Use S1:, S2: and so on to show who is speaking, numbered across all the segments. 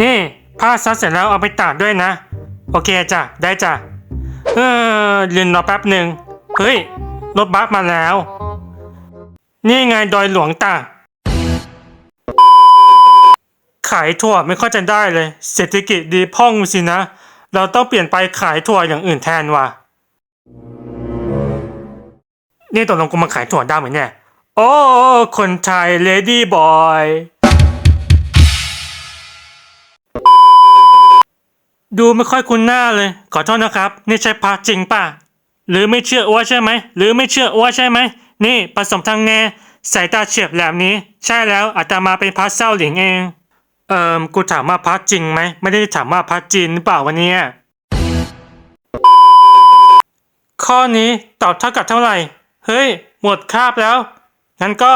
S1: นี่ผ้าซักเสร็จแล้วเอาไปตากด้วยนะ โอเคจ้ะ ได้จ้ะ เออยืนรอแป๊บหนึ่งเฮ้ย รถบัสมาแล้ว นี่ไงดอยหลวงตาขายถั่วไม่ค่อยจะได้เลย เศรษฐกิจดีพ่องสินะ เราต้องเปลี่ยนไปขายถั่วอย่างอื่นแทนว่ะ นี่ตกลงกูมาขายถั่วได้ไหมเนี่ย โอ้ คนไทยเลดี้บอย ดูไม่ค่อยคุ้นหน้าเลย ขอโทษนะครับ นี่ใช่พระจริงป่ะ หรือไม่เชื่ออ้วใช่ไหม หรือไม่เชื่ออ้วใช่ไหม นี่ผสมทางแง่สายตาเฉียบแหลมนี้ ใช่แล้วอาตมาเป็นพระเศร้าหลิงเอง เอิมกูถามว่าพระจริงไหม ไม่ได้ถามว่าพระจีนหรือเปล่าวันนี้ข้อนี้ตอบเท่ากับเท่าไหร่ เฮ้ย หมดคาบแล้ว งั้นก็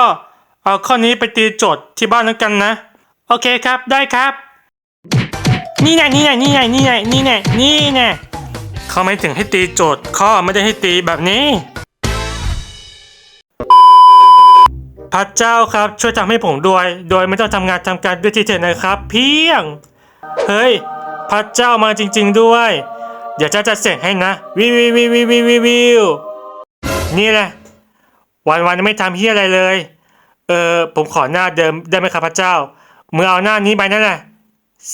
S1: เอาข้อนี้ไปตีโจทย์ที่บ้านแล้วกันนะ โอเคครับ ได้ครับ นี่ไงนี่ไงนี่ไงนี่ไงนี่ไงนี่ไงเขาไม่ถึงให้ตีโจทย์ข้อไม่ได้ให้ตีแบบนี้ พระเจ้าครับช่วยทำให้ผมด้วย โดยไม่ต้องทำงานทำการด้วยทีเถิดนะครับ เพียง เฮ้ย พระเจ้ามาจริง ๆด้วย เดี๋ยวเจ้าจะเสกให้นะ วิววิววิววิววิววิวนี่แหละ วันวันไม่ทำเฮียอะไรเลย เออผมขอหน้าเดิมได้ไหมครับพระเจ้า เมื่อเอาหน้านี้ไปนั่นแหละ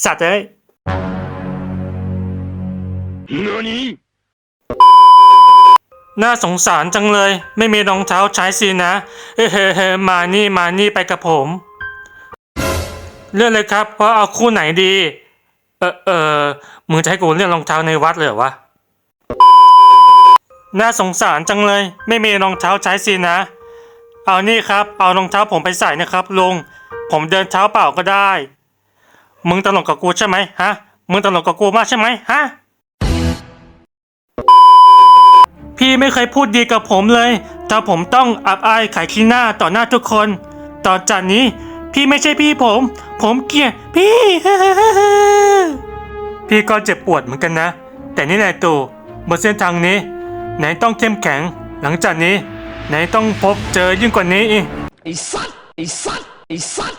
S1: สัตว์เอ้ย
S2: 何
S1: น่าสงสารจังเลย ไม่มีรองเท้าใช้สินะ เฮ้เฮ้เฮ้มานี่มานี่ไปกับผม เลือกเลยครับว่าเอาคู่ไหนดี เออเออมึงจะให้กูเลือกรองเท้าในวัดเลยเหรอวะ น่าสงสารจังเลย ไม่มีรองเท้าใช้สินะ เอานี่ครับ เอารองเท้าผมไปใส่นะครับลุงผมเดินเท้าเปล่าก็ได้ มึงตลกกับกูใช่ไหมฮะ มึงตลกกับกูมากใช่ไหมฮะ ไม่เคยพูดดีกับผมเลยแต่ผมต้องอับอายขายขี้หน้าต่อหน้าทุกคน ต่อจากนี้ พี่ไม่ใช่พี่ผม ผมเกลียดพี่ พี่ก็เจ็บปวดเหมือนกันนะ แต่นี่แหละตู่บนเส้นทางนี้ไหนต้องเข้มแข็ง หลังจากนี้ไหนต้องพบเจอยิ่งกว่านี้อีก
S2: ไอ้สัตว์ไอ้สัตว์ไอ้สัตว์